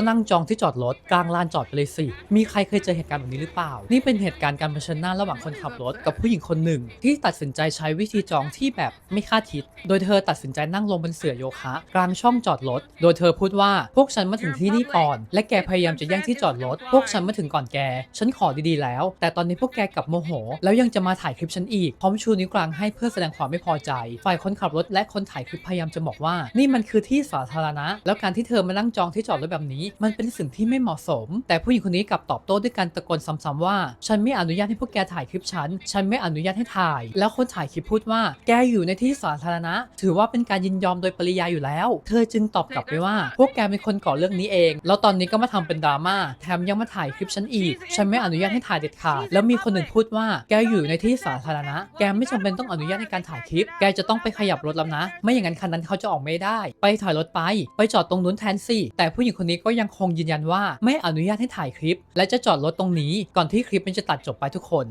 ก็นั่งจองที่จอดรถกลางลานจอดไปเลยสิ มีใครเคยเจอเหตุการณ์แบบนี้หรือเปล่า นี่เป็นเหตุการณ์การเผชิญหน้าระหว่างคนขับรถกับผู้หญิงคนหนึ่ง ที่ตัดสินใจใช้วิธีจองที่แบบไม่คาดคิด โดยเธอตัดสินใจนั่งลงบนเสื่อโยคะ กลางช่องจอดรถ โดยเธอพูดว่าพวกฉันมาถึงที่นี่ก่อน และแกพยายามจะแย่งที่จอดรถ พวกฉันมาถึงก่อนแก ฉันขอดีๆแล้ว แต่ตอนนี้พวกแกกลับโมโห แล้วยังจะมาถ่ายคลิปฉันอีก พร้อมชูนิ้วกลางให้เพื่อแสดงความไม่พอใจ ฝ่ายคนขับรถและคนถ่ายคลิปพยายามจะบอกว่า นี่มันคือที่สาธารณะ แล้วการที่เธอมานั่งจองที่จอดรถแบบนี้มันเป็นสิ่งที่ไม่เหมาะสม แต่ผู้หญิงคนนี้กลับตอบโต้ด้วยการตะโกนซ้ำๆว่า ฉันไม่อนุญาตให้พวกแกถ่ายคลิปฉัน ฉันไม่อนุญาตให้ถ่าย แล้วคนถ่ายคลิปพูดว่า แกอยู่ในที่สาธารณะ ถือว่าเป็นการยินยอมโดยปริยายอยู่แล้ว เธอจึงตอบกลับไปว่า พวกแกเป็นคนก่อเรื่องนี้เอง แล้วตอนนี้ก็มาทำเป็นดราม่า แถมยังมาถ่ายคลิปฉันอีก ฉันไม่อนุญาตให้ถ่ายเด็ดขาด แล้วมีคนหนึ่งพูดว่า แกอยู่ในที่สาธารณะ แกไม่จำเป็นต้องอนุญาตในการถ่ายคลิป แกจะต้องไปขยับรถแล้วนะ ไม่อย่างนั้นคันนั้นเขาจะออกไม่ได้ ไปถอยรถไป ไปจอดตรงนู้นแทนสิ แต่ผู้หญิงคนนี้ก็ยังคงยืนยันว่าไม่อนุญาตให้ถ่ายคลิป และจะจอดรถตรงนี้ก่อนที่คลิปมันจะตัดจบไปทุกคน